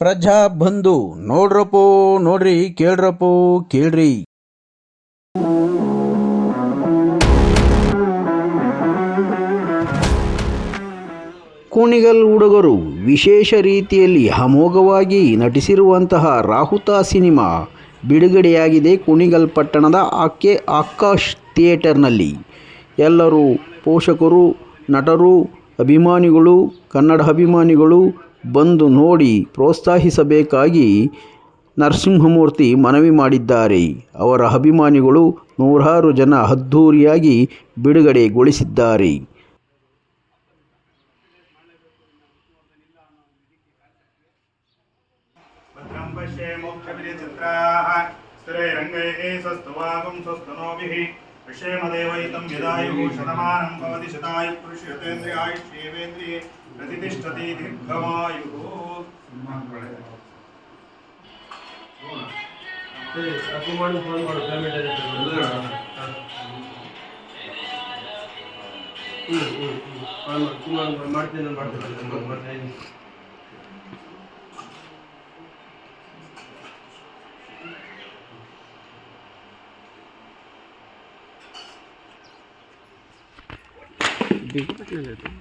ಪ್ರಜಾ ಬಂಧು, ನೋಡ್ರಪ್ಪೋ, ನೋಡ್ರಿ, ಕೇಳ್ರಪ್ಪೋ, ಕೇಳ್ರಿ. ಕುಣಿಗಲ್ ಹುಡುಗರು ವಿಶೇಷ ರೀತಿಯಲ್ಲಿ ಅಮೋಘವಾಗಿ ನಟಿಸಿರುವಂತಹ ರಾಹುತ ಸಿನಿಮಾ ಬಿಡುಗಡೆಯಾಗಿದೆ ಕುಣಿಗಲ್ ಪಟ್ಟಣದ ಆಕೆ ಆಕಾಶ್ ಥಿಯೇಟರ್ನಲ್ಲಿ. ಎಲ್ಲರೂ ಪೋಷಕರು, ನಟರು, ಅಭಿಮಾನಿಗಳು, ಕನ್ನಡ ಅಭಿಮಾನಿಗಳು ಬಂದು ನೋಡಿ ಪ್ರೋತ್ಸಾಹಿಸಬೇಕಾಗಿ ನರಸಿಂಹಮೂರ್ತಿ ಮನವಿ ಮಾಡಿದ್ದಾರೆ ಅವರ ಅಭಿಮಾನಿಗಳು ನೂರಾರು ಜನ ಅದ್ಧೂರಿಯಾಗಿ ಬಿಡುಗಡೆಗೊಳಿಸಿದ್ದಾರೆ भद्रं पश्येमोक्षभिर्यचित्राः स्थिरैरङ्गैः स्वस्तुवागुं स्वस्तनोभिः विषयमदेवैतं यदायुः शतमानं भवति शतायुः पुरुषयतेन्द्रियायुष्येवेन्द्रिये प्रतितिष्ठति दीर्घमायुः ಅಪ್ಪು ಮಾಡಿ ಫೋನ್ ಮಾಡು ಪೇಮೆಂಟ್ ಆಗುತ್ತೆ ಹ್ಞೂ ಹ್ಞೂ ಹ್ಞೂ ಫೋನ್ ಮಾಡಿ ಕುಮಾರ್ ಮಾಡ್ತೀನಿ ನಾನು ಮಾಡ್ತೀನಿ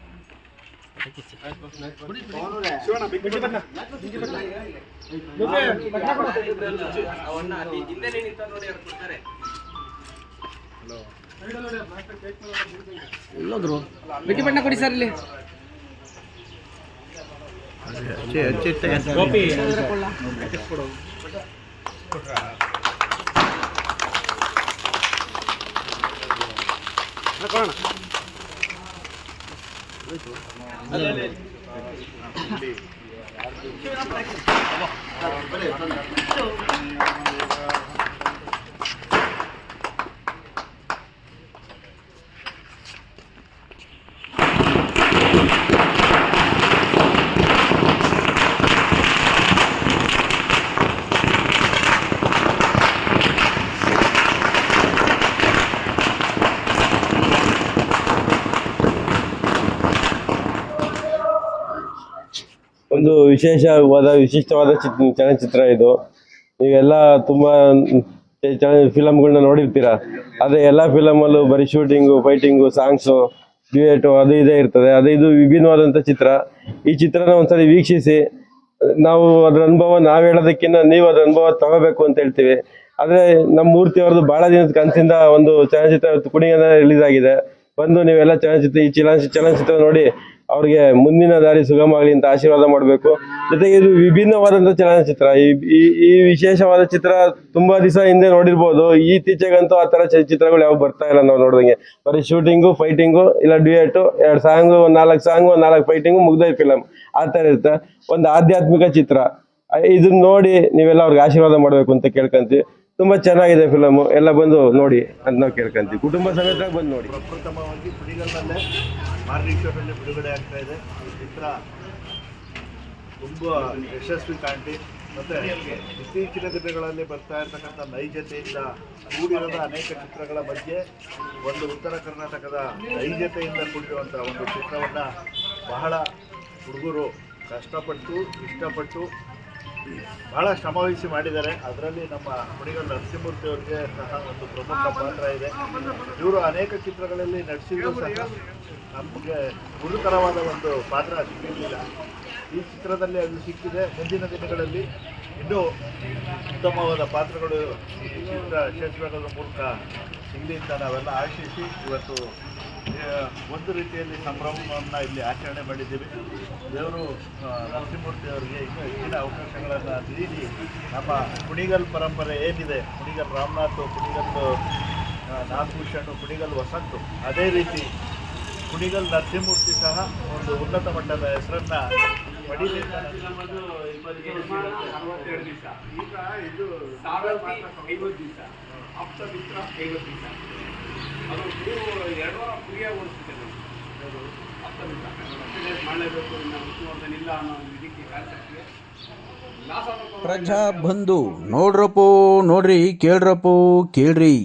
ಬಿಟ್ಟಿ ಬಣ್ಣ ಕೊಡಿ ಸರ್ ಇಲ್ಲಿ Thank you. ಒಂದು ವಿಶೇಷವಾದ, ವಿಶಿಷ್ಟವಾದ ಚಿತ್, ಚಲನಚಿತ್ರ ಇದು. ನೀವೆಲ್ಲ ತುಂಬ ಫಿಲಮ್ಗಳನ್ನ ನೋಡಿರ್ತೀರ? ಆದರೆ ಎಲ್ಲ ಫಿಲಮಲ್ಲೂ ಬರೀ ಶೂಟಿಂಗು, ಫೈಟಿಂಗು, ಸಾಂಗ್ಸು ಡ್ಯೂಯೇಟು ಅದು ಇದೇ ಇರ್ತದೆ. ಅದು ಇದು ವಿಭಿನ್ನವಾದಂಥ ಚಿತ್ರ. ಈ ಚಿತ್ರನ ಒಂದ್ಸರಿ ವೀಕ್ಷಿಸಿ. ನಾವು ಅದ್ರ ಅನುಭವ ನಾವು ಹೇಳೋದಕ್ಕಿಂತ ನೀವು ಅದ್ರ ಅನುಭವ ತಗೋಬೇಕು ಅಂತ ಹೇಳ್ತೀವಿ. ಆದರೆ ನಮ್ಮ ಮೂರ್ತಿ ಅವ್ರದ್ದು ಭಾಳ ದಿನದ ಕನಸಿಂದ ಒಂದು ಚಲನಚಿತ್ರ ಕುಣಿಗನ ರಿಲೀಸ್ ಆಗಿದೆ. ಬಂದು ನೀವೆಲ್ಲ ಚಲನಚಿತ್ರ, ಈ ಚಲನಚಿತ್ರ ಚಲನಚಿತ್ರ ನೋಡಿ ಅವ್ರಿಗೆ ಮುಂದಿನ ದಾರಿ ಸುಗಮ ಆಗಲಿ ಅಂತ ಆಶೀರ್ವಾದ ಮಾಡಬೇಕು. ಜೊತೆಗೆ ಇದು ವಿಭಿನ್ನವಾದಂಥ ಚಲನಚಿತ್ರ. ಈ, ಈ- ವಿಶೇಷವಾದ ಚಿತ್ರ ತುಂಬಾ ದಿವಸ ಹಿಂದೆ ನೋಡಿರ್ಬೋದು. ಇತ್ತೀಚೆಗಂತೂ ಆ ಥರ ಚಲನಚಿತ್ರಗಳು ಯಾವ ಬರ್ತಾ ಇಲ್ಲ ನಾವು ನೋಡಿದಂಗೆ. ಬರೀ ಶೂಟಿಂಗು, ಫೈಟಿಂಗು, ಇಲ್ಲ ಡ್ಯೂಯೇಟು ಎರಡು ಸಾಂಗು, ಒಂದು ನಾಲ್ಕು ಸಾಂಗು, ಒಂದು ನಾಲ್ಕು ಫೈಟಿಂಗು ಮುಗ್ದೇ ಫಿಲಮ್ ಆ ಥರ ಇರುತ್ತೆ. ಒಂದು ಆಧ್ಯಾತ್ಮಿಕ ಚಿತ್ರ. ಇದನ್ನ ನೋಡಿ ನೀವೆಲ್ಲ ಅವ್ರಿಗೆ ಆಶೀರ್ವಾದ ಮಾಡಬೇಕು ಅಂತ ಕೇಳ್ಕೊಂತೀವಿ. ತುಂಬಾ ಚೆನ್ನಾಗಿದೆ ಫಿಲಮು ಎಲ್ಲ ಬಂದು ನೋಡಿ ಅಂತ ನಾವು ಕೇಳ್ಕೊಂತೀವಿ. ಕುಟುಂಬ ಸಮೇತ ಬಂದು ನೋಡಿ. ಪ್ರಪ್ರಥಮವಾಗಿ ಮಾರ್ನಿಂಗ್ಶೋನಲ್ಲಿ ಬಿಡುಗಡೆ ಆಗ್ತಾ ಇದೆ. ಚಿತ್ರ ತುಂಬ ಯಶಸ್ವಿ ಕಾಣ್ತಿ. ಮತ್ತು ಇತ್ತೀಚಿನ ದಿನಗಳಲ್ಲಿ ಬರ್ತಾ ಇರ್ತಕ್ಕಂಥ ನೈಜತೆಯಿಂದ ಕೂಡಿರದ ಅನೇಕ ಚಿತ್ರಗಳ ಬಗ್ಗೆ ಒಂದು ಉತ್ತರ ಕರ್ನಾಟಕದ ನೈಜತೆಯಿಂದ ಕೂಡಿರುವಂಥ ಒಂದು ಚಿತ್ರವನ್ನು ಬಹಳ ಹುಡುಗರು ಕಷ್ಟಪಟ್ಟು, ಇಷ್ಟಪಟ್ಟು ಬಹಳ ಶ್ರಮವಹಿಸಿ ಮಾಡಿದ್ದಾರೆ. ಅದರಲ್ಲಿ ನಮ್ಮ ಮುಡಿಗಲ್ ನರಸಿಂಹಮೂರ್ತಿ ಅವರಿಗೆ ಸಹ ಒಂದು ಪ್ರಮುಖ ಪಾತ್ರ ಇದೆ. ಇವರು ಅನೇಕ ಚಿತ್ರಗಳಲ್ಲಿ ನಟಿಸಿದ್ರು ಸಹ. ನಮಗೆ ಗುರುತರವಾದ ಒಂದು ಪಾತ್ರ ಸಿಕ್ಕಿರಲಿಲ್ಲ. ಈ ಚಿತ್ರದಲ್ಲಿ ಅದು ಸಿಕ್ಕಿದೆ. ಮುಂದಿನ ದಿನಗಳಲ್ಲಿ ಇನ್ನೂ ಉತ್ತಮವಾದ ಪಾತ್ರಗಳು ಈ ಚಿತ್ರ ಯಶಸ್ವಿಯಾಗೋದ್ರ ಮೂಲಕ ಸಿಗಲಿ ಅಂತ ನಾವೆಲ್ಲ ಆಶಿಸಿ ಇವತ್ತು ಒಂದು ರೀತಿಯಲ್ಲಿ ಸಂಭ್ರಮವನ್ನು ಇಲ್ಲಿ ಆಚರಣೆ ಮಾಡಿದ್ದೀವಿ. ದೇವರು ಆ, ನರಸಿಂಹಮೂರ್ತಿ ಅವರಿಗೆ ಇನ್ನೂ ಹೆಚ್ಚಿನ ಅವಕಾಶಗಳನ್ನು ನೀಡಿ ನಮ್ಮ ಕುಣಿಗಲ್ ಪರಂಪರೆ ಏನಿದೆ ಕುಣಿಗಲ್ ರಾಮನಾಥ್ ಕುಣಿಗಲ್ ನಾಗಭೂಷಣ್ ಕುಣಿಗಲ್ ವಸಂತ್ ಅದೇ ರೀತಿ ಕುಣಿಗಲ್ ನರಸಿಂಹಮೂರ್ತಿ ಸಹ ಒಂದು ಉನ್ನತ ಮಟ್ಟದ ಹೆಸರನ್ನು ಪಡೀಲಿಲ್ಲ ಈಗ ಇದು ಐವತ್ತು ದಿವಸ. ಆಪ್ತ ಮಿತ್ರ ಐವತ್ತು ದಿವಸ ಅದು ಮೂರು, ಎರಡು ವಾರ ಫ್ರೀಯಾಗಿ ಓಡಿಸ್ಬಿಟ್ಟೆ ಅದು ಆಪ್ತ ಮಿತ್ರ ಅಟೆಂಡೆನ್ಸ್ ಮಾಡಲೇಬೇಕು, ಇನ್ನು ಇಲ್ಲ ಅನ್ನೋ ಇದಕ್ಕೆ ಕಾನ್ಸೆಪ್ಟ್ಗೆ ಪ್ರಜಾ ಬಂಧು, ನೋಡ್ರಪ್ಪೋ, ನೋಡ್ರಿ, ಕೇಳ್ರಪ್ಪೋ, ಕೇಳ್ರಿ.